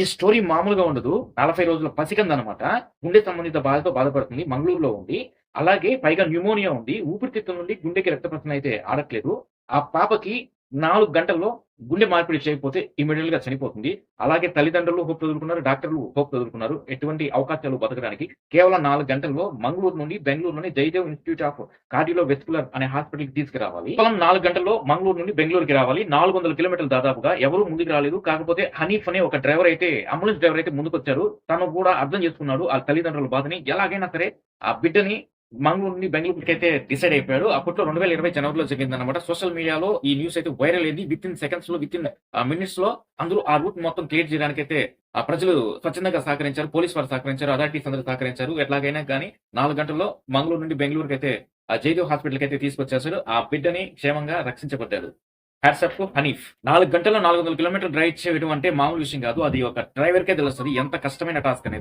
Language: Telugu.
ఈ స్టోరీ మామూలుగా ఉండదు. నలభై రోజుల పసికంద అనమాట గుండె సంబంధిత బాధతో బాధపడుతుంది. మంగళూరులో ఉంది. అలాగే పైగా న్యూమోనియా ఉంది. ఊపిరితిత్తు నుండి గుండెకి రక్త ప్రసరణ అయితే ఆడట్లేదు. ఆ పాపకి నాలుగు గంటల్లో గుండె మార్పిడి చేయకపోతే ఇమీడియట్గా చనిపోతుంది. అలాగే తల్లిదండ్రులు హోప్ వదులుకున్నారు డాక్టర్లు హోప్ వదులుకున్నారు ఎటువంటి అవకాశాలు బతకడానికి కేవలం నాలుగు గంటల్లో మంగళూరు నుండి బెంగళూరులోని Jayadev institute of cardio vascular అనే హాస్పిటల్కి తీసుకురావాలి. కేవలం నాలుగు గంటల్లో మంగళూరు నుండి బెంగళూరుకి రావాలి. నాలుగు వందల కిలోమీటర్లు దాదాపుగా ఎవరు ముందుకు రాలేదు. కాకపోతే హనీఫ్ అనే ఒక డ్రైవర్ అయితే అంబులెన్స్ డ్రైవర్ అయితే ముందుకు వచ్చారు తను కూడా అర్థం చేసుకున్నాడు ఆ తల్లిదండ్రుల బాధని. ఎలాగైనా సరే ఆ బిడ్డని మంగళూరు నుండి బెంగళూరుకి అయితే డిసైడ్ అయిపోయాడు. అప్పట్లో రెండు వేల ఇరవై జనవరిలో జరిగింది అనమాట సోషల్ మీడియాలో ఈ న్యూస్ అయితే వైరల్ అయింది. విత్ ఇన్ సెకండ్స్లో విత్ ఇన్ మినిట్స్లో అందరూ ఆ రూట్ మొత్తం క్లియర్ చేయడానికి అయితే ఆ ప్రజలు స్వచ్ఛందంగా సహకరించారు. పోలీస్ వారు సహకరించారు. అథారిటీస్ అందరూ సహకరించారు. ఎట్లాగైనా కానీ నాలుగు గంటల్లో మంగళూరు నుండి బెంగళూరుకి అయితే జయదేవ్ హాస్పిటల్ అయితే తీసుకొచ్చేసారు ఆ బిడ్డని క్షేమంగా రక్షించబడ్డారు హ్యాట్సప్ టు హనీఫ్. నాలుగు గంటల్లో నాలుగు వందల కిలోమీటర్ డ్రైవ్ చేయడం అంటే మామూలు విషయం కాదు. అది ఒక డ్రైవర్కే తెలుస్తుంది. ఎంత కష్టమైన టాస్క్ అనేది.